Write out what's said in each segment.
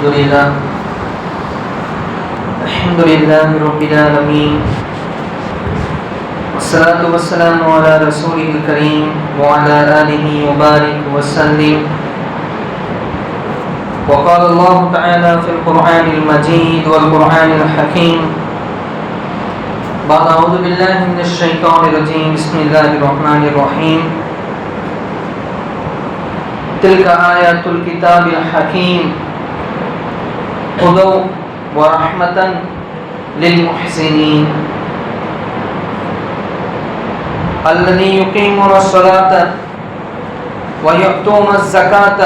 الحمد لله. الحمد لله رب العالمين. والصلاة والسلام على رسوله الكريم وعلى آله وبارك وسلم. وقال الله تعالى في القرآن المجيد والقرآن الحكيم. بعد أعوذ بالله من الشيطان الرجيم. بسم الله الرحمن الرحيم. تلك آيات الكتاب الحكيم. هدى ورحمة للمحسنين الذي يقيمون الصلاة ويؤتون الزكاة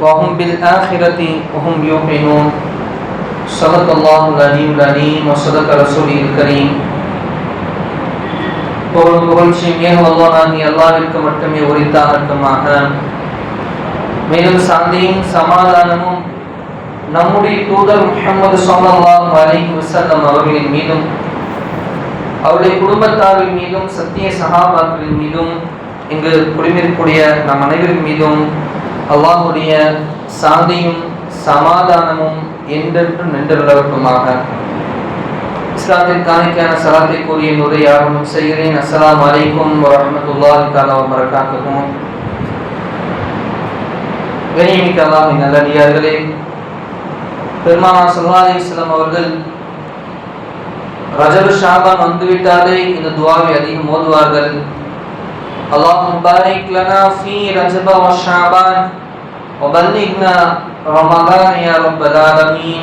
وهم بالآخرة هم يوقنون صدق الله العلي العليم وصدق رسوله الكريم புகழ் புகழ்ச்சியும் ஏன் வல்லோனாகி அல்லாவிற்கு மட்டுமே உரித்தாகட்டுமாக மேலும் சாந்தியும் சமாதானமும் நம்முடைய தூதர் முகமது சோமல்லாம் அலைஹி வசல்லம் அவர்களின் மீதும் அவருடைய குடும்பத்தாரின் மீதும் சத்திய சகாபாக்களின் மீதும் இங்கு குடிமிருக்கக்கூடிய நம் அனைவரின் மீதும் அல்லாஹுடைய சாந்தியும் சமாதானமும் என்றென்றும் நின்றுள்ளவற்றுமாக இஸ்லாத்தின் காணிக்கான சலாத்தை கூறிய நுரையாகவும் செய்கிறேன். அஸ்லாம் அலைக்கும் வரஹ்மத்துல்லாஹி தஆலா வ பரகாத்துஹு அல்லாஹின் நல்லடியார்களே பெருமானா சல்லா அலிஸ்லாம் அவர்கள் ரஜபு ஷாபான் வந்துவிட்டாலே இந்த துவாவை அதிகம் ஓதுவார்கள் அல்லாஹும் பாரிக் லனா ஃபீ ரஜப வ ஷாபான் وبلغنا رمضان يا رب العالمين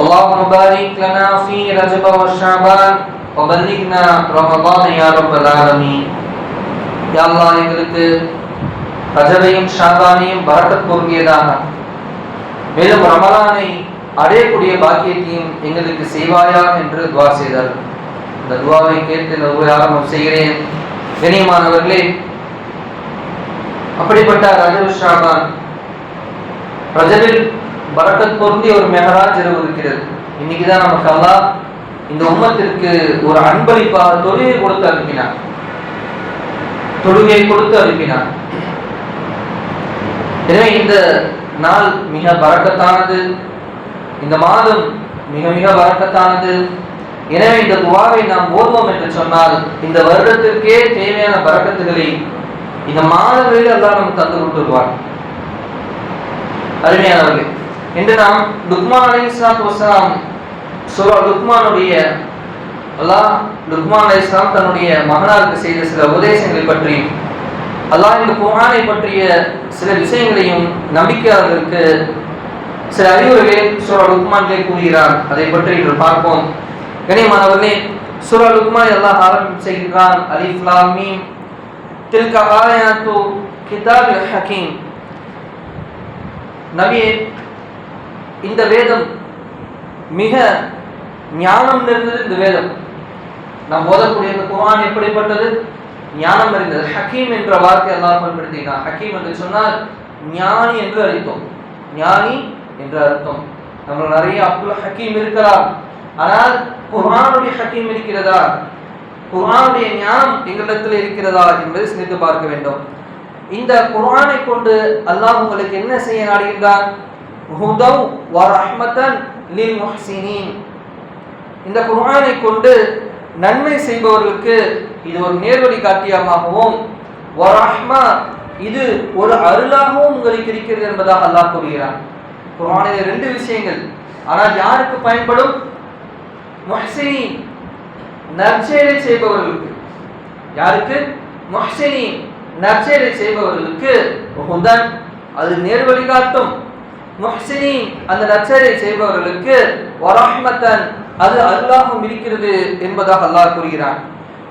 اللهم بارك لنا في رجب وشعبان وبلغنا رمضان يا رب العالمين يا الله எங்களுக்கு ரஜபையும் ஷாபானையும் பரக்கத் பொருந்தியதாக மேலும் ரமலானை அடையக்கூடிய பாக்கியத்தையும் எங்களுக்கு செய்வாயா என்று துவா செய்தார். இந்த துவாவை கேட்டு இந்த உரை ஆரம்பம் செய்கிறேன். கனியமானவர்களே அப்படிப்பட்ட ரஜபு ஷாபான் ரஜபில் பரக்கத் பொருந்தி ஒரு மெஹராஜ் இரவு இருக்கிறது. இன்னைக்கு தான் நமக்கு அல்லா இந்த உம்மத்திற்கு ஒரு அன்பளிப்பாக தொழுகை கொடுத்து அனுப்பினார். தொழுகையை கொடுத்து அனுப்பினார். எனவே இந்த நாள் மிக பறக்கத்தானது. இந்த மாதம் மிக மிக பறக்கத்தானது. எனவே இந்த துவாவை நாம் ஓதுவோம் என்று சொன்னால் இந்த வருடத்திற்கே தேவையான பறக்கத்துகளை இந்த மாதங்களில் எல்லாம் நமக்கு தந்து கொடுத்துருவார் அருமையானவர்கள் இன்று நாம் லுக்மான் அலி இஸ்லாத்து வசலாம் சூரா லுக்மானுடைய அல்லாஹ் லுக்மான் அலி இஸ்லாம் தன்னுடைய மகனாருக்கு செய்த சில உபதேசங்களை பற்றி அல்லாஹ் இந்த குரானை பற்றிய சில விஷயங்களையும் நம்பிக்கையாளர்களுக்கு சில அறிவுரைகளை சூரா லுக்மானிலே கூறுகிறான். அதை பற்றி இன்று பார்ப்போம். கனியமானவர்களே சூரா லுக்மான் அல்லாஹ் ஆரம்பம் செய்கிறான் அலிஃப் லாம் மீம். தில்க ஆயாத்து கிதாப் ஹக்கீம் நபியே இந்த வேதம் மிக ஞானம் நிறைந்தது இந்த வேதம். நாம் ஓதக்கூடிய இந்த குரான் எப்படிப்பட்டது? ஞானம் அறிந்தது ஹக்கீம் என்ற வார்த்தை அல்லாஹ் பயன்படுத்தினார் ஹக்கீம் என்று சொன்னால் ஞானி என்று அர்த்தம். ஞானி என்று அர்த்தம். நம்ம நிறைய அப்துல் ஹக்கீம் இருக்கிறார் ஆனால் குரானுடைய ஹக்கீம் இருக்கிறதா? குரானுடைய ஞானம் எங்களிடத்தில் இருக்கிறதா என்பதை சிந்தித்து பார்க்க வேண்டும். இந்த குர்ஆனை கொண்டு அல்லாஹ் உங்களுக்கு என்ன செய்ய நாடுகின்றான்? இந்த குர்ஆனை கொண்டு நன்மை செய்பவர்களுக்கு இது ஒரு நேர்வழி காட்டியமாகவும் வரஹ்மா இது ஒரு அருளாகவும் உங்களுக்கு இருக்கிறது என்பதாக அல்லாஹ் கூறுகிறான். குர்ஆனில் ரெண்டு விஷயங்கள். ஆனால் யாருக்கு பயன்படும்? முஹ்சினி நற்செயலை செய்பவர்களுக்கு. யாருக்கு? முஹ்சினி நற்செயலை செய்பவர்களுக்கு. ஹுதன் அது நேர்வழி காட்டும். முஹ்சினி அந்த நற்செயலை செய்பவர்களுக்கு வரஹ்மத்தன் அது அல்லாஹும் இருக்கிறது என்பதாக அல்லாஹ் கூறுகிறான்.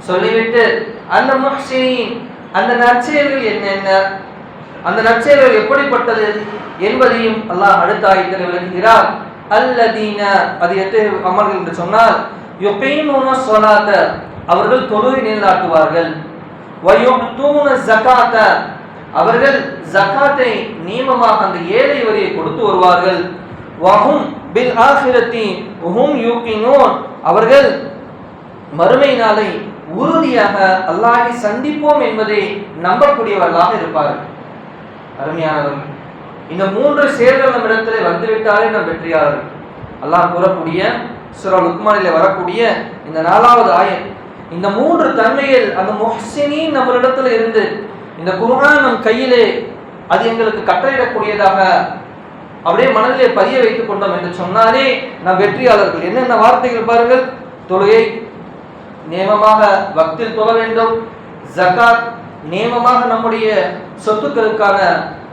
சொல்லிவிட்டு அந்த முஹ்சினின் அந்த நற்செயல்கள் என்னென்ன அந்த நற்செயல்கள் எப்படிப்பட்டது என்பதையும் அல்லாஹ் அடுத்த ஆயத்தில் விளக்குகிறார். அல்லதீன அது எட்டு அமர்கள் என்று சொன்னால் யுகைனூன சொல்லாத அவர்கள் தொழுகை நிலைநாட்டுவார்கள். வயுத்தூன ஜகாத்த அவர்கள் ஜகாத்தை நியமமாக அந்த ஏழை வரியை கொடுத்து வருவார்கள். வஹும் பில் ஆசிரத்தி ஹும் யூகினூன் அவர்கள் மறுமை நாளை உறுதியாக அல்லாஹை சந்திப்போம் என்பதை நம்பக்கூடியவர்களாக இருப்பார்கள். அருமையானவர்கள் இந்த மூன்று செயல்கள் நம்ம வந்துவிட்டாலே நம் வெற்றியாளர்கள். அல்லாஹ் கூறக்கூடிய சுரா லுக்மானிலே வரக்கூடிய இந்த நாலாவது ஆயன் இந்த மூன்று தன்மையில் அந்த மொஹசினி நம்மளிடத்துல இருந்து இந்த குர்ஆன் நம் கையிலே அது எங்களுக்கு கட்டளையிடக்கூடியதாக அப்படியே மனதிலே பதிய வைத்துக் கொண்டோம் என்று சொன்னாலே நாம் வெற்றியாளர்கள். என்னென்ன வார்த்தைகள் பாருங்கள்? தொழுகை நியமமாக வக்தில் தொழ வேண்டும். ஜகாத் நியமமாக நம்முடைய சொத்துக்களுக்கான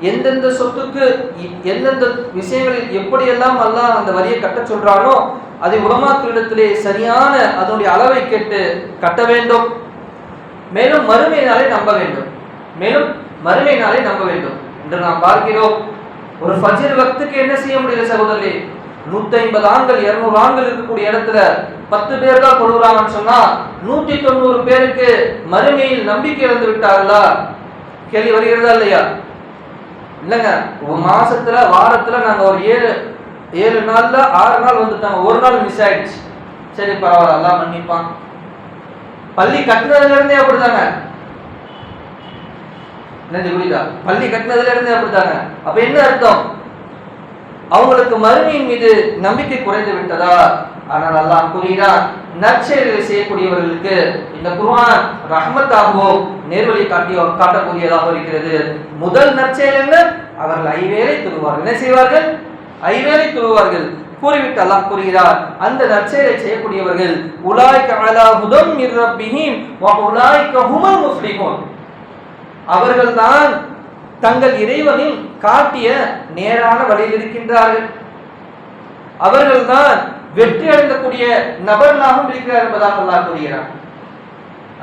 எந்தெந்த சொத்துக்கு எந்தெந்த விஷயங்களில் எப்படியெல்லாம் அல்லாஹ் அந்த வரியை கட்ட சொல்றானோ அதை உலமாக்களிடத்திலே சரியான அதனுடைய அளவை கேட்டு கட்ட வேண்டும். மேலும் மறுமையினாலே நம்ப வேண்டும். மேலும் மறுமையினாலே நம்ப வேண்டும் என்று நாம் பார்க்கிறோம். ஒரு ஃபஜ்ர் வக்துக்கு என்ன செய்ய முடியல சகோதரி நூத்தி ஐம்பது ஆண்கள் இருநூறு ஆண்கள் இருக்கக்கூடிய இடத்துல பத்து பேர் தான் கொடுக்குறாங்கன்னு சொன்னா நூத்தி தொண்ணூறு பேருக்கு மறுமையில் நம்பிக்கை இழந்து விட்டார்களா? கேள்வி வருகிறதா இல்லையா? இல்லைங்க. ஒரு மாசத்துல வாரத்துல நாங்க ஒரு ஏழு ஏழு நாள்ல ஆறு நாள் வந்துட்டாங்க. ஒரு நாள் மிஸ் ஆயிடுச்சு. சரி பரவாயில்ல எல்லாம் மன்னிப்பான். பள்ளி கட்டுனதுல இருந்தே அப்படிதாங்க. நன்றி புரியுதா பள்ளி கட்டினதுல இருந்தே அப்படித்தாங்க அப்ப என்ன அர்த்தம்? அவங்களுக்கு மறுமையின் மீது நம்பிக்கை குறைந்து விட்டதா? ஆனால் அல்லாஹ் கூறுகிறான் நற்செயல்களை செய்யக்கூடியவர்களுக்கு இந்த குர்ஆன் ரஹ்மத்தாகவோ நேர்வழி காட்டியோ காட்டக்கூடியதாக இருக்கிறது. முதல் நற்செயல் என்ன? அவர்கள் ஐவேளை துருவார்கள் என்ன செய்வார்கள்? ஐவேளை துருவார்கள் கூறிவிட்டு அல்லாஹ் கூறுகிறார் அந்த நற்செயலை செய்யக்கூடியவர்கள் உலாய்க்க அலா முதம் மிர் ரப்பிஹிம் வ உலாய்க ஹுமல் முஸ்லிமோன் அவர்கள்தான் தங்கள் இறைவனில் காட்டிய நேரான வழியில் இருக்கின்றார்கள். அவர்கள்தான் வெற்றி அடைந்தக்கூடிய நபர்களாகவும் இருக்கிறார் என்பதாக அல்லா கூறுகிறார்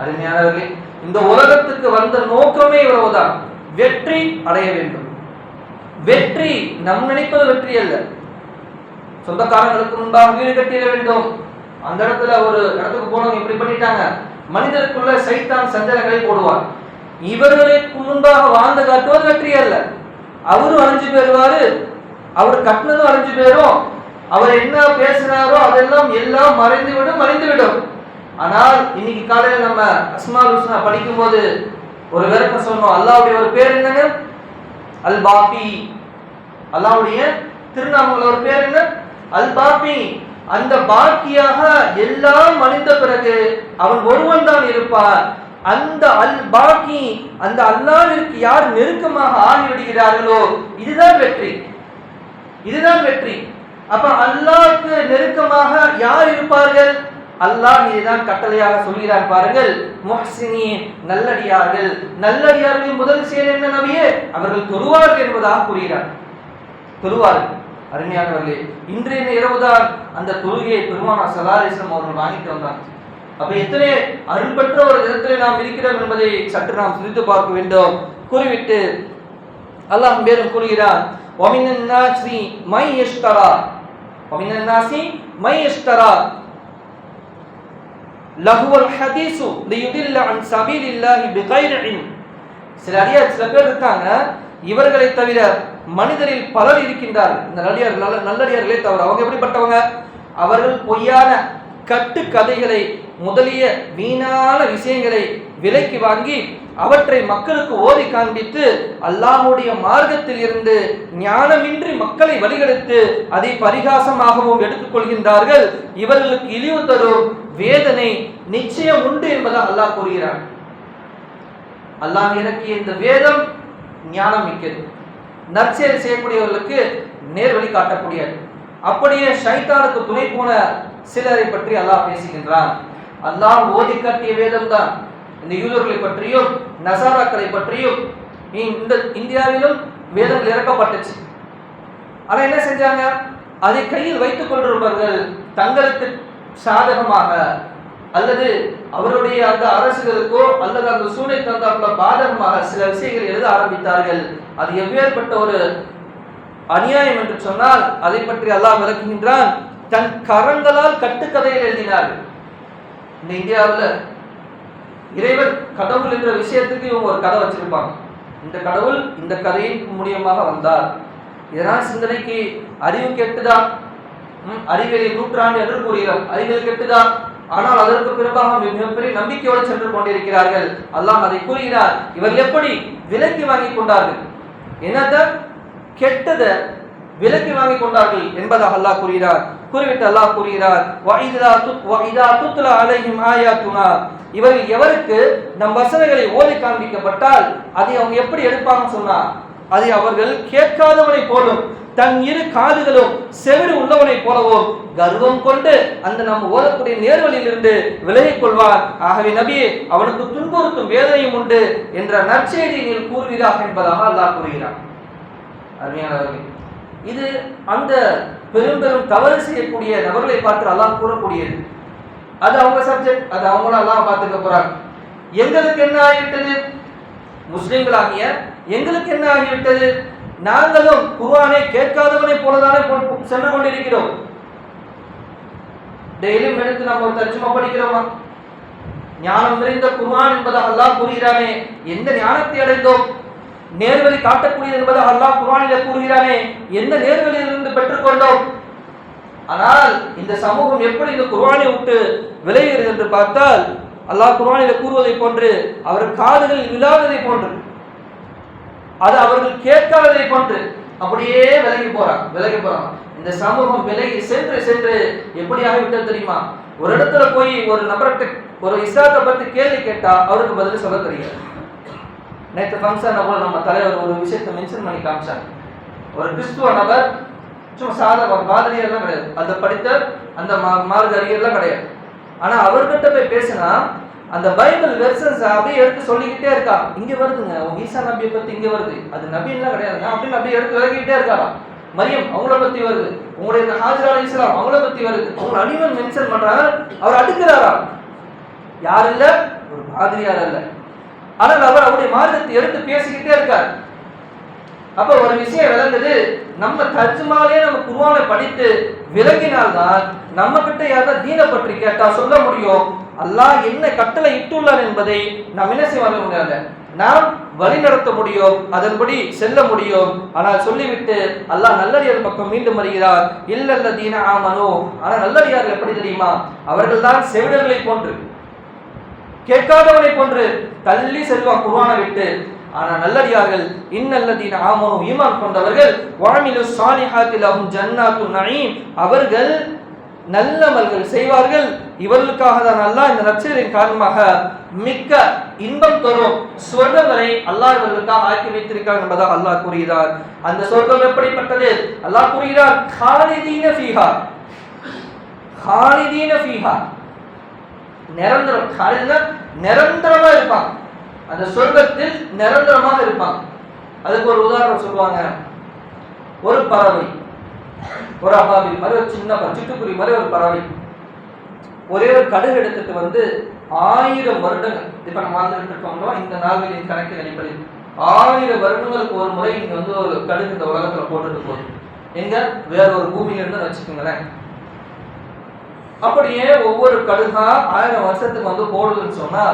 அருமையானவர்களே இந்த உலகத்துக்கு வந்த நோக்கமே இவ்வளவுதான். வெற்றி அடைய வேண்டும். வெற்றி நம் நினைப்பது வெற்றி அல்ல. சொந்தக்காரங்களுக்கு முன்பாக வீடு கட்டிட வேண்டும். அந்த இடத்துல ஒரு இடத்துக்கு போனவங்க இப்படி பண்ணிட்டாங்க. மனிதருக்குள்ள சைத்தான் சஞ்சலங்களை போடுவார் இவர்களுக்கு முன்பாக வாழ்ந்து காட்டுவது வெற்றி அல்ல. அவரும் அழிஞ்சு போயிருவாரு அவர் கட்டினதும் அழிஞ்சு போயிடும் அவர் என்ன பேசினாரோ அதெல்லாம் எல்லாம் மறைந்து விடும் மறைந்து விடும் ஆனால் இன்னைக்கு காலையில நம்ம அஸ்மால் படிக்கும் படிக்கும்போது ஒரு விளக்கம் சொன்னோம் அல்லாவுடைய ஒரு பேர் என்னங்க? அல் பாபி அல்லாவுடைய திருநாமங்கள ஒரு பேர் என்ன? அல் பாபி அந்த பாக்கியாக எல்லாம் மறைந்த பிறகு அவன் ஒருவன் தான் இருப்பான். அந்த அல் பாக்கி அந்த அல்லாவிற்கு யார் நெருக்கமாக ஆகிவிடுகிறார்களோ இதுதான் வெற்றி. இதுதான் வெற்றி. அப்ப அல்லாவுக்கு நெருக்கமாக யார் இருப்பார்கள்? அல்லாஹ் இதுதான் கட்டளையாக சொல்கிறார் பாருங்கள். முஹ்சினி நல்லடியார்கள். நல்லடியார்கள் முதல் செயல் என்ன நபியே? அவர்கள் தொழுவார்கள் என்பதாக கூறுகிறார் தொழுவார்கள். அருமையானவர்களே இன்றைய இரவுதான் அந்த தொழுகையை பெருமானா சலாரிசம் அவர்கள் வாங்கிட்டு வந்தாங்க. அப்ப எத்தனை அருள்பற்ற ஒரு இடத்திலே நாம் இருக்கிறோம் என்பதை சற்று நாம் சிந்தித்து பார்க்க வேண்டும். கூறிவிட்டு அல்லாஹ் பேரும் கூறுகிறார் ஒமினன்னாசி மை எஷ்தரா. ஸ்ரீ மை எஷ்தரா. லஹுவல் ஹதீசு லியுதில்ல அன் சபீலில்லாஹி பிகைர் இன் சில அறியா சில பேர் இருக்காங்க இவர்களை தவிர மனிதரில் பலர் இருக்கின்றார் இந்த நல்லடியார் நல்ல நல்லடியார்களே தவிர அவங்க எப்படிப்பட்டவங்க? அவர்கள் பொய்யான கட்டு கதைகளை முதலிய வீணான விஷயங்களை விலைக்கு வாங்கி அவற்றை மக்களுக்கு ஓதி காண்பித்து அல்லாஹுடைய மார்க்கத்தில் இருந்து ஞானமின்றி மக்களை வழிகெடுத்து அதை பரிகாசமாகவும் எடுத்துக்கொள்கின்றார்கள் இவர்களுக்கு இழிவு தரும் வேதனை நிச்சயம் உண்டு என்பதை அல்லாஹ் கூறுகிறார் அல்லாஹ் இறக்கிய இந்த வேதம் ஞானம் மிக்கது. நற்செயல் செய்யக்கூடியவர்களுக்கு நேர்வழி காட்டக்கூடியது. அப்படியே ஷைத்தானுக்கு துணை போன சிலரை பற்றி அல்லாஹ் பேசுகின்றான். அல்லாஹ் ஓதி காட்டிய வேதம் தான் இந்த யூதர்களை பற்றியும் நசாராக்களை பற்றியும் இந்த இந்தியாவிலும் வேதங்கள் இறக்கப்பட்டுச்சு. ஆனால் என்ன செஞ்சாங்க? அதை கையில் வைத்துக் கொண்டிருப்பவர்கள் தங்களுக்கு சாதகமாக அல்லது அவருடைய அந்த அரசுகளுக்கோ அல்லது அந்த சூழலை தந்தாப்புல பாதகமாக சில விஷயங்கள் எழுத ஆரம்பித்தார்கள். அது எவ்வேற்பட்ட ஒரு அநியாயம் என்று சொன்னால் அதை பற்றி அல்லாஹ் விளக்குகின்றான். தன் கரங்களால் கட்டுக்கதையில் எழுதினார்கள். இந்த இந்தியாவில் இறைவன் கடவுள் என்ற விஷயத்துக்கு இவங்க ஒரு கதை வச்சிருப்பாங்க. இந்த கடவுள் இந்த கதையின் மூலியமாக வந்தார். இதனால் சிந்தனைக்கு அறிவு கெட்டுதா? ம், நூற்றாண்டு என்று கூறுகிறோம். அறிவியல் கெட்டுதா? ஆனால் அதற்கு பிறகாக மிகப்பெரிய நம்பிக்கையோடு சென்று கொண்டிருக்கிறார்கள். அல்லாஹ் அதை கூறுகிறார். இவர்கள் எப்படி விலக்கி வாங்கி கொண்டார்கள்? என்னத கெட்டதை விலக்கி வாங்கி கொண்டார்கள் என்பதாக அல்லாஹ் கூறுகிறார். குறிவிட்டு அல்லாஹ் கூறுகிறார் வஇதா துத் வஇதா துத்லா அலைஹிம் துணா இவர்கள் எவருக்கு நம் வசனங்களை ஓதி காண்பிக்கப்பட்டால் அதை அவங்க எப்படி எடுப்பாங்கன்னு சொன்னா அதை அவர்கள் கேட்காதவனை போலும் தன் இரு காதுகளும் செவிடு உள்ளவனை போலவும் கர்வம் கொண்டு அந்த நாம் ஓதக்கூடிய நேர்வழியிலிருந்து விலகிக் கொள்வார் ஆகவே நபியே அவனுக்கு துன்புறுத்தும் வேதனையும் உண்டு என்ற நற்செய்தியை நீர் கூறுவீராக என்பதாக அல்லாஹ் கூறுகிறார் அருமையானவர்கள் இது அந்த பெரும் பெரும் தவறு செய்யக்கூடிய நபர்களை பார்த்து அல்லாஹ் கூறக்கூடியது. அது அவங்க சப்ஜெக்ட் அது அவங்களும் அல்லாஹ் பார்த்துக்க போறாங்க. எங்களுக்கு என்ன ஆகிவிட்டது? முஸ்லிம்களாகிய எங்களுக்கு என்ன ஆகிவிட்டது? நாங்களும் குர்ஆனை கேட்காதவனை போலதானே சென்று கொண்டிருக்கிறோம். டெய்லியும் எடுத்து நம்ம ஒரு தர்ஜுமா படிக்கிறோமா? ஞானம் நிறைந்த குர்ஆன் என்பதாக அல்லாஹ் கூறுகிறானே எந்த ஞானத்தை அடைந்தோம்? நேர்வழி காட்டக்கூடியது என்பது அல்லாஹ் குரானில கூறுகிறானே. எந்த நேர்வழியிலிருந்து பெற்றுக்கொண்டோம்? ஆனால் இந்த சமூகம் எப்படி இந்த குர்ஆனை விட்டு விளைகிறது என்று பார்த்தால் அல்லாஹ் குர்வானில கூறுவதை போன்று அவர் காதுகளில் விழாததை போன்று அது அவர்கள் கேட்காததை போன்று அப்படியே விலகி போறாங்க விலகி போறாங்க. இந்த சமூகம் விலகி சென்று சென்று எப்படி ஆகிவிட்டது தெரியுமா? ஒரு இடத்துல போய் ஒரு நபர்கிட்ட ஒரு இஸ்லாத்தை பத்தி கேள்வி கேட்டா அவருக்கு பதில் சொல்ல தெரியாது. நேற்று ஃபங்க்ஷன் போல நம்ம தலைவர் ஒரு விஷயத்தை மென்ஷன் பண்ணி காமிச்சாங்க. ஒரு கிறிஸ்துவ நபர் சும்மா சாதாரண பாதிரியெல்லாம் கிடையாது. அதை படித்த அந்த மா- மார்க்க அறிஞர்லாம் கிடையாது. ஆனால் அவர்கிட்ட போய் பேசினா அந்த பைபிள் வெர்சன்ஸ் அப்படியே எடுத்து சொல்லிக்கிட்டே இருக்கா. இங்கே வருதுங்க. உங்க ஈசா நபியை பற்றி இங்கே வருது. அது நபின்லாம் கிடையாதுங்க. அப்படின்னு அப்படியே எடுத்து விலகிக்கிட்டே இருக்காரா? மரியம் அவங்கள பத்தி வருது. உங்களுடைய இந்த ஹாஜரா இஸ்லாம் அவங்கள பத்தி வருது. அவங்க அடிமன் மென்ஷன் பண்றாங்க. அவர் அடுக்கிறாரா? யார் இல்ல? ஒரு பாதிரியார் இல்லை ஆனால் அவர் அவருடைய மார்க்கத்தை எடுத்து பேசிக்கிட்டே இருக்கார். அப்ப ஒரு விஷயம் விளங்குது. நம்ம தர்ஜுமாலே நம்ம குருவானை படித்து விலகினால்தான் நம்ம கிட்ட யாராவது தீன பற்றி கேட்டா சொல்ல முடியும். அல்லாஹ் என்ன கட்டளை இட்டுள்ளார் என்பதை நாம் என்ன செய்ய முடியாது நாம் வழி நடத்த முடியும் அதன்படி செல்ல முடியும். ஆனால் சொல்லிவிட்டு அல்லாஹ் நல்லடியார் பக்கம் மீண்டும் வருகிறார். இல்லல்ல தீன ஆமனோ. ஆனால் நல்லடியார் எப்படி தெரியுமா? அவர்கள்தான் செவிடர்களை போன்று. கேட்காதவனை போன்று தள்ளி செல்வான் குர்ஆனை விட்டு. ஆனால் நல்லடியார்கள் இன்னல்லதீன் ஆமனு ஈமான் கொண்டவர்கள் வாமிலு சாலிஹாத்தில் அஹும் ஜன்னாத்து நயீம் அவர்கள் நல்லமல்கள் செய்வார்கள். இவர்களுக்காக தான் அல்லாஹ் இந்த நச்சரின் காரணமாக மிக்க இன்பம் தரும் சொர்க்கங்களை அல்லாஹ் இவர்களுக்காக ஆக்கி வைத்திருக்கிறார் என்பதாக அல்லாஹ் கூறுகிறார். அந்த சொர்க்கம் எப்படிப்பட்டது? அல்லாஹ் கூறுகிறார் ஹாலிதீன ஃபீஹா ஹாலிதீன ஃபீஹா. நிரந்தரம். காலையில் நிரந்தரமா இருப்பாங்க அந்த சொர்க்கத்தில் நிரந்தரமாக இருப்பாங்க அதுக்கு ஒரு உதாரணம் சொல்லுவாங்க. ஒரு பறவை. ஒரு அபாவி மாதிரி ஒரு சின்ன பறவை, சிட்டுக்குருவி மாதிரி ஒரு பறவை. ஒரே ஒரு கடுகு எடுத்துட்டு வந்து ஆயிரம் வருடங்கள் இப்போ நம்ம வாழ்ந்துட்டு இருக்கோம்னா இந்த நாள்களின் கணக்கு அடிப்படையில். ஆயிரம் வருடங்களுக்கு ஒரு முறை இங்கே வந்து ஒரு கடுகு இந்த உலகத்தில் போட்டுட்டு போகுது. எங்க? வேற ஒரு பூமியில இருந்து வச்சுக்கோங்களேன். அப்படியே ஒவ்வொரு கழுகா ஆயிரம் வருஷத்துக்கு வந்து போடுதுன்னு சொன்னா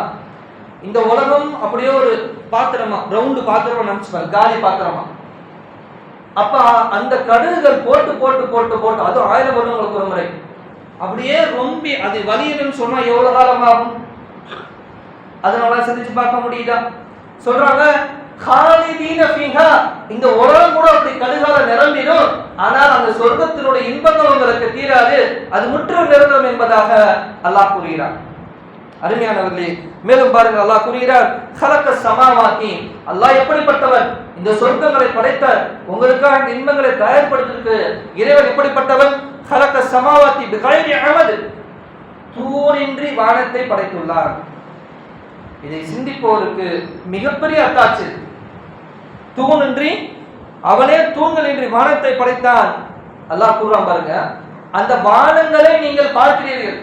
இந்த உலகம் அப்படியே ஒரு பாத்திரமா ரவுண்டு பாத்திரமா நினைச்சுப்பாங்க காலி பாத்திரமா. அப்ப அந்த கடுகுகள் போட்டு போட்டு போட்டு போட்டு அதுவும் ஆயிரம் வருடங்களுக்கு ஒரு முறை. அப்படியே ரொம்பி அது வலியணும்னு சொன்னா எவ்வளவு காலம் ஆகும் அதனால சிந்திச்சு பார்க்க முடியுதா? சொல்றாங்க இந்த உலகம் கூட அப்படி கடுகால நிரம்பிடும். ஆனால் அந்த சொர்க்கத்தினுடைய இன்பங்கள் உங்களுக்கு தீராது. அது முற்றிலும் நிரந்தரம் என்பதாக அல்லாஹ் கூறுகிறார் அருமையானவர்களே மேலும் பாருங்கள் அல்லாஹ் கூறுகிறார் ஹலக்க சமாவாக்கி அல்லாஹ் எப்படிப்பட்டவன்? இந்த சொர்க்கங்களை படைத்த உங்களுக்காக இந்த இன்பங்களை தயார்படுத்திருக்கு இறைவன் எப்படிப்பட்டவன்? ஹலக்க சமாவாத்தி பிகைரி அமது தூணின்றி வானத்தை படைத்துள்ளார் இதை சிந்திப்போருக்கு மிகப்பெரிய அத்தாட்சி. தூணின்றி அவனே தூண்களின்றி வானத்தை படைத்தான். அல்லாஹ் கூறான் பாருங்க அந்த வானங்களை நீங்கள் பார்க்கிறீர்கள்.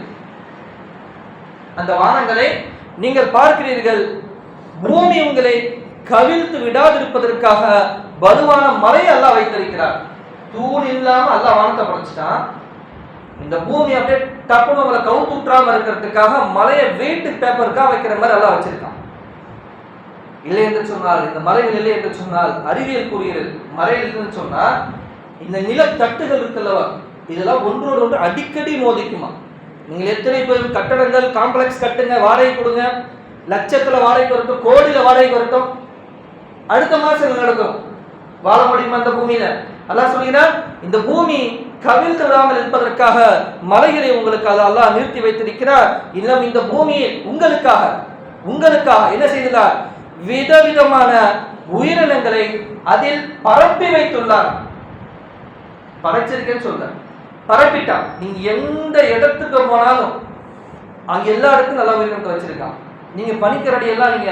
அந்த வானங்களை நீங்கள் பார்க்கிறீர்கள். பூமி உங்களை கவிழ்த்து விடாதிருப்பதற்காக வலுவான மலை அல்லாஹ் வைத்திருக்கிறார். தூண் இல்லாம அல்லாஹ் வானத்தை படைச்சிட்டான். இந்த பூமி அப்படியே டப்புன்னு அவளை கவுத்து இருக்கிறதுக்காக மலையை வெயிட் பேப்பருக்காக வைக்கிற மாதிரி எல்லாம் வச்சிருக்கான். இல்லை என்று சொன்னால் இந்த மலையில் இல்லை என்று சொன்னால் அறிவியல் கூறுகிறது. மலை இல்லைன்னு சொன்னா இந்த நிலத்தட்டுகள் இருக்குல்லவா? இதெல்லாம் ஒன்றோடு ஒன்று அடிக்கடி மோதிக்குமா? நீங்கள் எத்தனை பேர் கட்டடங்கள் காம்ப்ளெக்ஸ் கட்டுங்க வாடகை கொடுங்க. லட்சத்தில் வாடகை வரட்டும் கோடியில வாடகை வரட்டும். அடுத்த மாதம் இது நடக்கும்? வாழ முடியுமா அந்த பூமியில? அல்லாஹ் சொல்கிறார் இந்த பூமி கவிழ்ந்து விடாமல் இருப்பதற்காக மலைகளை உங்களுக்கு அதெல்லாம் அல்லாஹ் நிறுத்தி வைத்திருக்கிறார். இன்னும் இந்த பூமியை உங்களுக்காக உங்களுக்காக என்ன செய்துள்ளார்? விதவிதமான உயிரினங்களை அதில் பரப்பி வைத்துள்ளார். படைச்சிருக்கேன்னு சொல்ற பரப்பிட்டான். நீங்க எந்த இடத்துக்கு போனாலும் அங்க எல்லா இடத்துக்கும் நல்ல உயிரினத்தை வச்சிருக்கான். நீங்க பனிக்கரடி எல்லாம் நீங்க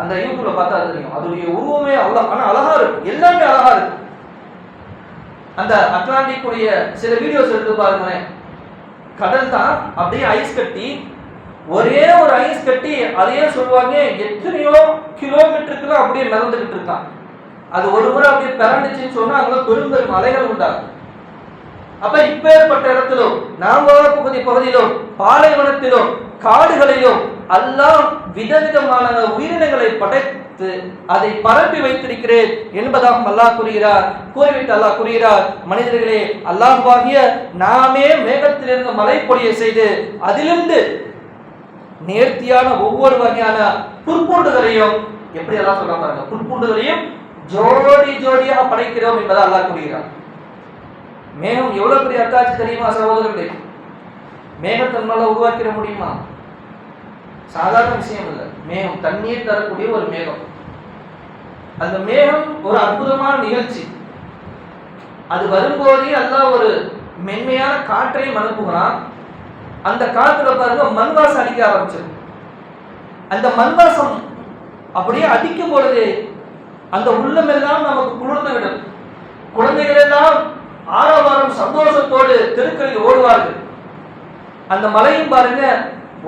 அந்த யூடியூப்ல பார்த்தா தெரியும். அதோடைய உருவமே அவ்வளோ ஆனா அழகா இருக்கும் எல்லாமே அழகா இருக்கும் அந்த அட்லாண்டிக் உடைய சில வீடியோஸ் எடுத்து பாருங்களேன். கடல் தான் அப்படியே ஐஸ் கட்டி ஒரே ஒரு ஐஸ் கட்டி அதையே சொல்லுவாங்க? எத்தனையோ கிலோமீட்டருக்குலாம் அப்படியே மிதந்துக்கிட்டு இருக்கான். அது ஒரு முறை அப்படியே பிறந்துச்சுன்னு சொன்னா அங்கே பெரும் பெரும் அலைகள் உண்டாகும். அப்ப இப்பேற்பட்ட இடத்திலும் நாம் பகுதி பகுதியிலும் பாலைவனத்திலும் காடுகளிலும் எல்லாம் விதவிதமான உயிரினங்களை படைத்து அதை பரப்பி வைத்திருக்கிறேன் என்பதாக அல்லாஹ் கூறுகிறார். கூறிவிட்டு அல்லாஹ் கூறுகிறார் மனிதர்களே அல்லாஹ்வாகிய நாமே மேகத்திலிருந்து மலை பொழிய செய்து அதிலிருந்து நேர்த்தியான ஒவ்வொரு வகையான புற்பூண்டுகளையும் எப்படி எல்லாம் சொல்ல பாருங்க. புற்பூண்டுகளையும் ஜோடி ஜோடியாக படைக்கிறோம் என்பதை அல்லாஹ் கூறுகிறார் மேகம் எவ்வளவு பெரிய அத்தாட்சி தெரியுமா சகோதரர்களே? மேகத்தை நம்மளால உருவாக்கிட முடியுமா? சாதாரண விஷயம் இல்லை. மேகம் தண்ணீர் தரக்கூடிய ஒரு மேகம். அந்த மேகம் ஒரு அற்புதமான நிகழ்ச்சி. அது வரும்போதே அல்லாஹ் ஒரு மென்மையான காற்றையும் அனுப்புகிறான். அந்த காலத்துல பாருங்க மண்வாசம் அடிக்க ஆரம்பிச்சது. அந்த மண்வாசம் அப்படியே அடிக்கும் பொழுது அந்த உள்ளமெல்லாம் நமக்கு குளிர்ந்து விடும் குழந்தைகள் எல்லாம் ஆரவாரம் சந்தோஷத்தோடு தெருக்களில் ஓடுவார்கள். அந்த மலையும் பாருங்க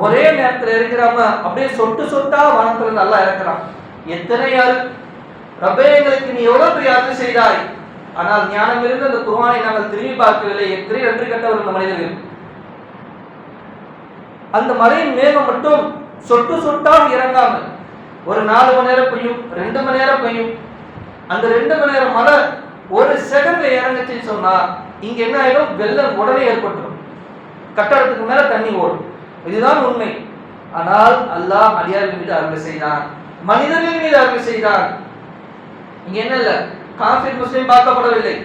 ஒரே நேரத்தில் இருக்கிறாம அப்படியே சொட்டு சொட்டா வானத்துல நல்லா இறக்குறான். எத்தனை யார் ரப்பே எங்களுக்கு நீ எவ்வளவு பெரிய அருள் செய்தாய்? ஆனால் ஞானம் இருந்து அந்த குருவானை நாங்கள் திரும்பி பார்க்கவில்லை. எத்தனை நன்றி கட்டவர் இந்த மனிதர்கள். அந்த மலையின் மேகம் மட்டும் சொட்டு சொட்டாக இறங்காம ஒரு நாலு மணி நேரம் பெய்யும் ரெண்டு மணி நேரம் பெய்யும். அந்த ரெண்டு மணி நேரம் மழை ஒரு செகண்ட்ல இறங்குச்சுன்னு சொன்னா இங்க என்ன ஆயிடும்? வெள்ளம் உடனே ஏற்பட்டுரும். கட்டடத்துக்கு மேல தண்ணி ஓடும். இதுதான் உண்மை. ஆனால் அல்லாஹ் அடியார்கள் மீது அருள் செய்தான். மனிதர்கள் மீது அருள் செய்தான். இங்க என்ன இல்ல? காஃபிர் முஸ்லீம் பார்க்கப்படவில்லை.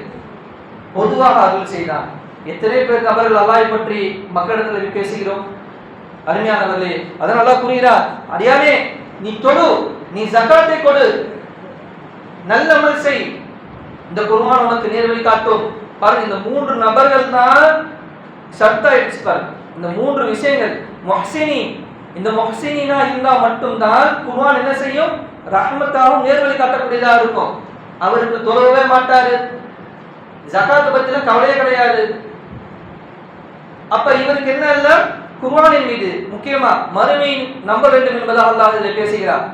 பொதுவாக அருள் செய்தான். எத்தனை பேர் நபர்கள் அல்லாஹை பற்றி மக்களிடத்தில் பேசுகிறோம். அருமையானவர்களே அதனால கூறுகிறார் அடியானே நீ தொடு நீ ஜக்காத்தை கொடு. நல்ல அமல் செய். இந்த குர்ஆன் உனக்கு நேர்வழி காட்டும். பாருங்க இந்த மூன்று நபர்கள் தான் சர்த்தா ஆயிடுச்சு இந்த மூன்று விஷயங்கள் மொஹசினி. இந்த மொஹசினா இருந்தா மட்டும்தான் குர்ஆன் என்ன செய்யும்? ரஹ்மத்தாகவும் நேர்வழி காட்டக்கூடியதா இருக்கும். அவருக்கு தொழவே மாட்டாரு. ஜகாத்து பத்தின கவலையே கிடையாது. அப்ப இவருக்கு என்ன இல்லை குர்வானின் மீது முக்கியமா மறுமையின் நம்ப வேண்டும் என்பதாக அல்லாஹ் இதில் பேசுகிறார்.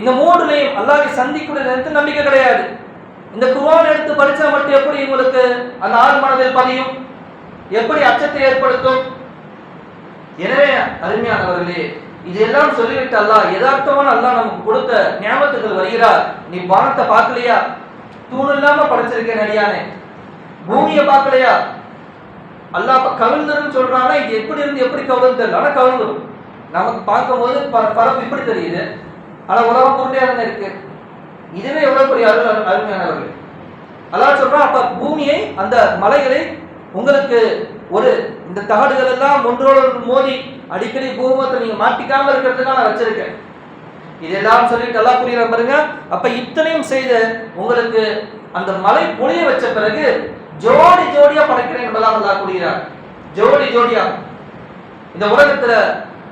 இந்த மூன்றுலையும் அல்லாஹை சந்திக்கூடிய நேரத்தில் நம்பிக்கை கிடையாது. இந்த குர்வான் எடுத்து படித்தா மட்டும் எப்படி உங்களுக்கு அந்த ஆள் மனதில் பதியும்? எப்படி அச்சத்தை ஏற்படுத்தும்? எனவே அருமையானவர்களே இதெல்லாம் சொல்லிவிட்டு அல்லாஹ் யதார்த்தமான அல்லாஹ் நமக்கு கொடுத்த ஞாபகத்துகள் வருகிறார். நீ வானத்தை பார்க்கலையா? தூண் இல்லாம படைச்சிருக்கேன் அடியானே. பூமியை பார்க்கலையா? அல்லாஹ் கவிழ்ந்துருன்னு சொல்றானா இது எப்படி இருந்து எப்படி கவிழ்ந்து தெரியல. ஆனா கவிழ்ந்துடும் நமக்கு பார்க்கும்போது ப- பரப்பு இப்படி தெரியுது. ஆனா உலகம் உருண்டையா தான் இருக்கு? இதுவே எவ்வளவு பெரிய அருள் அருமையானவர்கள். அல்லாஹ் சொல்றான் அப்ப பூமியை அந்த மலைகளை உங்களுக்கு ஒரு இந்த தகடுகள் எல்லாம் ஒன்றோடு மோதி அடிக்கடி பூமத்தை நீங்க மாட்டிக்காம இருக்கிறதுக்காக நான் வச்சிருக்கேன். இதெல்லாம் சொல்லிட்டு எல்லாம் புரியுற பாருங்க. அப்ப இத்தனையும் செய்து உங்களுக்கு அந்த மலை பொழிய வச்ச பிறகு ஜோடி ஜோடியா படைக்கிறேன் என்பதாக அல்லாஹ் கூறுகிறார். ஜோடி ஜோடியா. இந்த உலகத்துல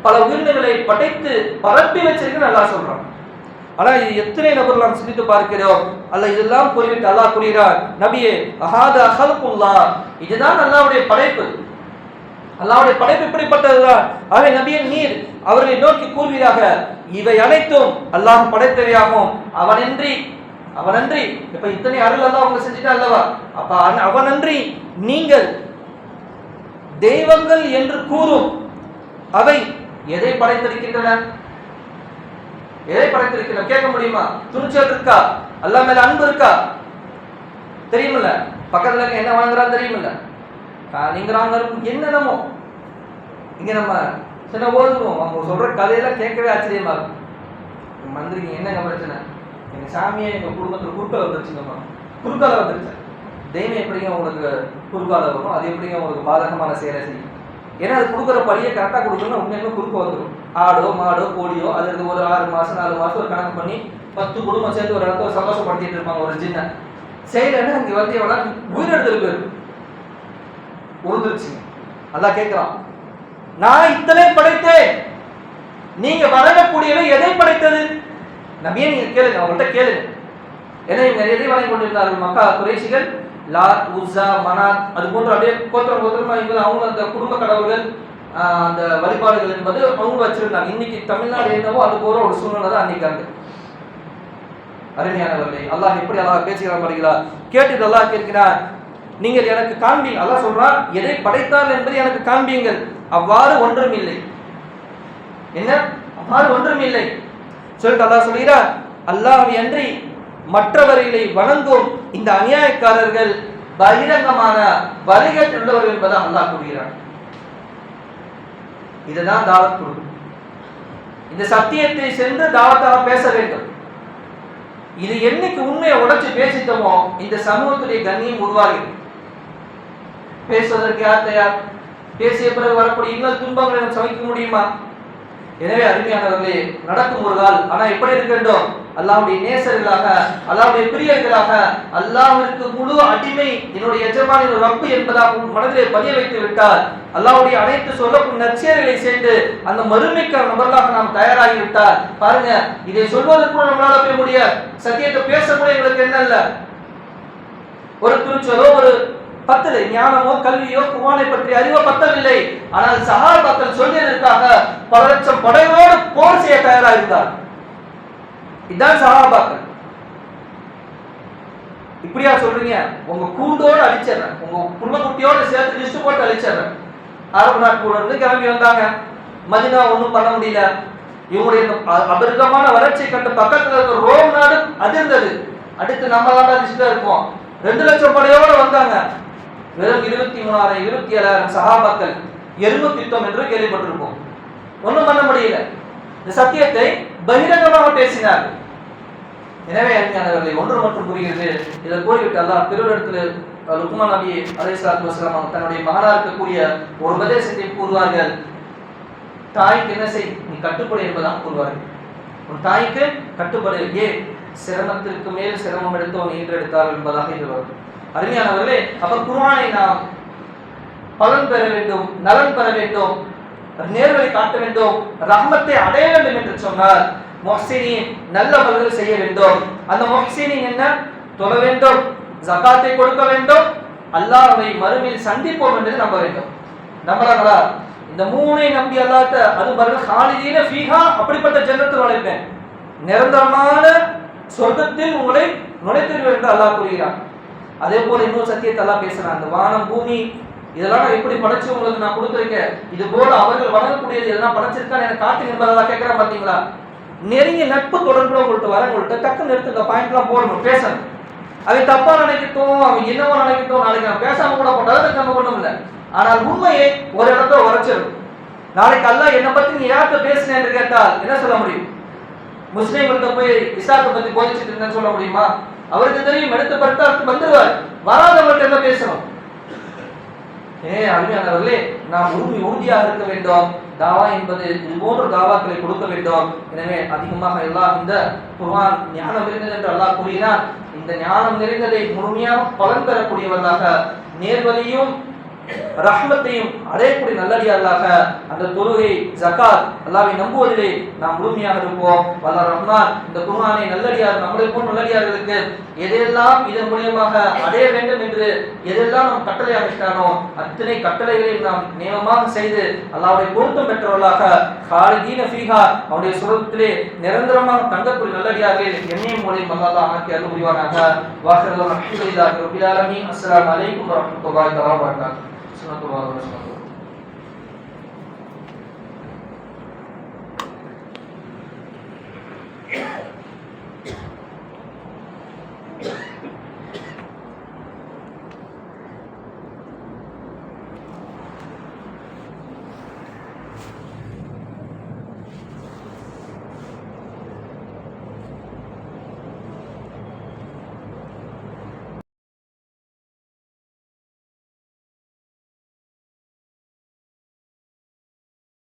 பல உயிரினங்களை படைத்து பரப்பி வச்சிருக்குன்னு நல்லா சொல்றான். ஆனா இது எத்தனை நபர் நாம் சிந்தித்து பார்க்கிறோம்? அல்ல இதெல்லாம் கூறிவிட்டு அல்லாஹ் கூறுகிறார் நபியே அஹாத அஹல்குல்லா இதுதான் அல்லாவுடைய படைப்பு. அல்லாவுடைய படைப்பு இப்படிப்பட்டதுதான். ஆகவே நபியே நீர் அவர்களை நோக்கி கூறுவீராக இவை அனைத்தும் அல்லாஹ் படைத்தவையாகும். அவனின்றி அவனன்றி இப்ப இத்தனை அருள் அல்லாஹ் அவங்க செஞ்சுட்டா அல்லவா? அப்ப அவன்- அவனன்றி நீங்கள் தெய்வங்கள் என்று கூறும் அவை எதை படைத்திருக்கின்றன? எதை படைத்திருக்கின்றன? கேட்க முடியுமா? துணிச்சல் இருக்கா? அல்லாஹ் மேல அன்பு இருக்கா? தெரியுமில்ல? பக்கத்துல என்ன வாங்குறான்னு தெரியுமில்ல? காலிங்கிறாங்க என்னென்னமோ. இங்க நம்ம சின்ன ஓதுவோம். அவங்க சொல்ற கதையெல்லாம் கேட்கவே ஆச்சரியமா இருக்கும் மந்திரிங்க என்னங்க பிரச்சனை? எங்க சாமியை எங்கள் குடும்பத்துல குறுக்கால வந்துருச்சுங்கம்மா குறுக்கால வந்துருச்சு. தெய்வம் எப்படிங்க உங்களுக்கு குறுக்கால வரும்? அது எப்படிங்க உங்களுக்கு பாதகமான செயலை செய்யும்? ஏன்னா அது கொடுக்குற பழியை கரெக்டாக கொடுக்கணும் உண்மையுமே குறுக்க வந்துடும் ஆடோ மாடோ கோழியோ அது இருந்து ஒரு ஆறு மாதம் நாலு மாதம் ஒரு கணக்கு பண்ணி பத்து குடும்பம் சேர்ந்து ஒரு இடத்துல சந்தோஷப்படுத்திட்டு இருப்பாங்க ஒரு ஜின்ன. செயலன்னு அங்கே வந்து எவ்வளோ உயிரிழந்திருக்கு போயிருக்கு உருந்துருச்சுங்க அதான் கேட்கலாம் நான் இத்தனை படைத்தேன். நீங்க வணங்கக்கூடியவை எதை நபியே நீங்கள் கேளுங்க அவங்கள்ட்ட கேளுங்க. ஏன்னா இவங்க எதை வணங்கி கொண்டிருந்தார்கள்? மக்கா குறைசிகள் லாத் உஸா மனாத் அது போன்ற அப்படியே கோத்திரம் கோத்திரமா இவங்க அவங்க அந்த குடும்ப கடவுள்கள் அந்த வழிபாடுகள் என்பது அவங்க வச்சிருந்தாங்க. இன்னைக்கு தமிழ்நாடு என்னவோ அது போற ஒரு சூழ்நிலை தான் அன்னைக்கு அருமையானவர்களே அல்லாஹ் எப்படி அல்லாஹ் பேசுகிறார் பாருங்களா? கேட்டு அல்லாஹ் கேட்கிறார். நீங்கள் எனக்கு காண்பி அல்லாஹ் சொல்றான் எதை படைத்தார் என்பதை எனக்கு காண்பியுங்கள். அவ்வாறு ஒன்றும் இல்லை. என்ன? அவ்வாறு ஒன்றும் இல்லை. சொல்லிட்டு அல்லாஹ் சொல்கிறார் அல்லாஹ் அன்றி மற்றவர்களை வணங்கும் இந்த அநியாயக்காரர்கள் பகிரங்கமான வரிகள் உள்ளவர்கள் என்பதை அல்லாஹ் கூறுகிறார் இதுதான் தாவத் குழு இந்த சத்தியத்தை சென்று தாவத்தாக பேச வேண்டும். இது என்னைக்கு உண்மையை உடைச்சு பேசிட்டோமோ இந்த சமூகத்துடைய கண்ணியம் உருவாகிறது. பேசுவதற்கு யார் தயார்? பேசிய பிறகு வரக்கூடிய இன்னொரு துன்பங்களை சமைக்க முடியுமா? எனவே அருமையானவர்களே நடக்கும் ஒரு கால் ஆனா எப்படி இருக்க வேண்டும்? அல்லாவுடைய நேசர்களாக அல்லாவுடைய பிரியர்களாக அல்லாவிற்கு முழு அடிமை என்னுடைய எஜமானின் ரப்பு என்பதாக மனதிலே பதிய வைத்து விட்டால் அல்லாவுடைய அனைத்து சொல்லக்கும் நற்செயல்களை சேர்ந்து அந்த மறுமைக்கான நபர்களாக நாம் தயாராகி விட்டால் பாருங்க இதை சொல்வதற்கு நம்மளால போய் முடிய சத்தியத்தை பேசக்கூட எங்களுக்கு என்ன இல்ல. ஒரு துணிச்சலோ ஒரு பத்தலை ஞானமோ கல்வியோ குமானை பற்றி அறிவோ பத்தவில்லை. ஆனால் சகாபாக்கள் சொல்லியதற்காக பல லட்சம் படையோடு போர் செய்ய தயாராக இருந்தார் இதுதான் சகாபாக்கள் இப்படியா சொல்றீங்க? உங்க கூண்டோடு அழிச்சிடுறேன் உங்க புள்ள சேர்த்து லிஸ்ட் போட்டு அழிச்சிடுறேன் அரபு நாட்டுக்குள்ள இருந்து கிளம்பி வந்தாங்க. மதினா ஒன்றும் பண்ண முடியல. இவங்களுடைய அபரிதமான வளர்ச்சியை கண்டு பக்கத்துல இருக்க ரோம் நாடு அதிர்ந்தது. அடுத்து நம்ம தான் லிஸ்ட்ல இருப்போம். ரெண்டு லட்சம் படையோட வந்தாங்க. வெறும் இருபத்தி மூணாயிரம் இருபத்தி ஏழாயிரம் சகாபாக்கள் எரும பித்தம் என்று கேள்விப்பட்டிருப்போம். ஒண்ணும் பண்ண முடியல. இந்த சத்தியத்தை பகிரங்கமாக பேசினார் எனவே அறிஞானவர்களை ஒன்று மட்டும் புரிகிறது. இதை கூறிவிட்டு அல்லாஹ் திருவிடத்தில் லுக்மா நபி அலைஹிஸ்ஸலாத்து வஸலாம் அவங்க தன்னுடைய மகனாருக்கு கூறிய ஒரு உபதேசத்தை கூறுவார்கள். தாய்க்கு என்ன செய் நீ கட்டுப்படு என்பதாக கூறுவார்கள். உன் தாய்க்கு கட்டுப்படு. ஏன்? சிரமத்திற்கு மேல் சிரமம் எடுத்தோம் ஈன்றெடுத்தார் என்பதாக இது வரும். அருமையானவர்களே அப்ப குர்ஆனை நாம் பலன் பெற வேண்டும் நலன் பெற வேண்டும் நேர்வழி காட்ட வேண்டும் ரஹ்மத்தை அடைய வேண்டும் என்று சொன்னார் நல்ல நல்லவர்கள் செய்ய வேண்டும். அந்த முஹ்சினின் என்ன? தொழ வேண்டும் ஜகாத்தை கொடுக்க வேண்டும் அல்லாஹ்வை மறுமையில் சந்திப்போம் என்று நம்ப வேண்டும். நம்புறாங்களா? இந்த மூணை நம்பி அல்லாட்ட அது பாருங்க ஹாலிதீன ஃபீஹா அப்படிப்பட்ட ஜன்னத்தில் நுழைப்பேன். நிரந்தரமான சொர்க்கத்தில் உங்களை நுழைத்திருவேன் என்று அல்லாஹ் கூறுகிறான். அதே போல இன்னொரு சத்தியத்தை அல்லாஹ் பேசுறான் அந்த வானம் பூமி இதெல்லாம் நான் எப்படி படைச்சு உங்களுக்கு நான் கொடுத்துருக்கேன்? இது போல அவர்கள் வணங்கக்கூடியது இதெல்லாம் படைச்சிருக்கான்னு எனக்கு காட்டு என்பதெல்லாம் கேட்கிறேன் பாத்தீங்களா நெருங்கிய நட்பு தொடர்புல உங்கள்கிட்ட வர உங்கள்கிட்ட டக்குன்னு எடுத்து இந்த பாயிண்ட்லாம் போடணும் பேசணும். அவன் தப்பா நினைக்கட்டும் அவன் என்னவோ நினைக்கட்டும் நாளைக்கு நான் பேசாம கூட போட்டது நம்ம ஒண்ணும் இல்லை. ஆனால் உண்மையை ஒரு இடத்துல உரைச்சிடும். நாளைக்கு அல்ல என்னை பத்தி நீ யார்கிட்ட பேசுனேன் என்று கேட்டால் என்ன சொல்ல முடியும்? முஸ்லீம்கிட்ட போய் இஸ்லாத்தை பத்தி போதிச்சுட்டு இருந்தேன்னு சொல்ல முடியுமா? அவருக்கு தெரியும் எடுத்து படுத்தா வந்துடுவார். வராதவர்கிட்ட என்ன பேசணும்? ஏ அருமையானவர்களே நாம் உறுதி உறுதியாக இருக்க வேண்டும். தாவா என்பது இது போன்ற தாவாக்களை கொடுக்க வேண்டும். எனவே அதிகமாக எல்லாம் இந்த குர்வான் ஞானம் இருந்தது என்று அல்லாஹ் கூறினார் இந்த ஞானம் நிறைந்ததை முழுமையாக பலன் பெறக்கூடியவர்களாக நேர்வழியும் ரஹ்மத்தையும் அடையக்கூடிய நல்லடியார்களாக அந்த தொழுகை ஜகாத் அல்லாவை நம்புவதிலே நாம் முழுமையாக இருப்போம். வல்ல ரஹ்மான் இந்த குர்ஆனை நல்லடியார் நம்மளை போன்ற நல்லடியார்களுக்கு எதையெல்லாம் இதன் மூலியமாக அடைய வேண்டும் என்று எதெல்லாம் நாம் கட்டளை இட்டானோ அத்தனை கட்டளைகளையும் நாம் நியமமாக செய்து அல்லாவுடைய பொருத்தம் பெற்றவர்களாக காலிதீன ஃபீஹா அவருடைய சுரத்திலே நிரந்தரமாக தங்கக்கூடிய நல்லடியார்கள் என்னையும் மூலியம் அல்லாஹ் ஆக்கி அருள் புரிவானாக. வாசல் அல்ஹம்துலில்லாஹி ரப்பில் ஆலமீன். அஸ்ஸலாமு அலைக்கும் வரஹ்மத்துல்லாஹி வபரகாத்துஹு. পড়াশোনা করব ভালো Yeah.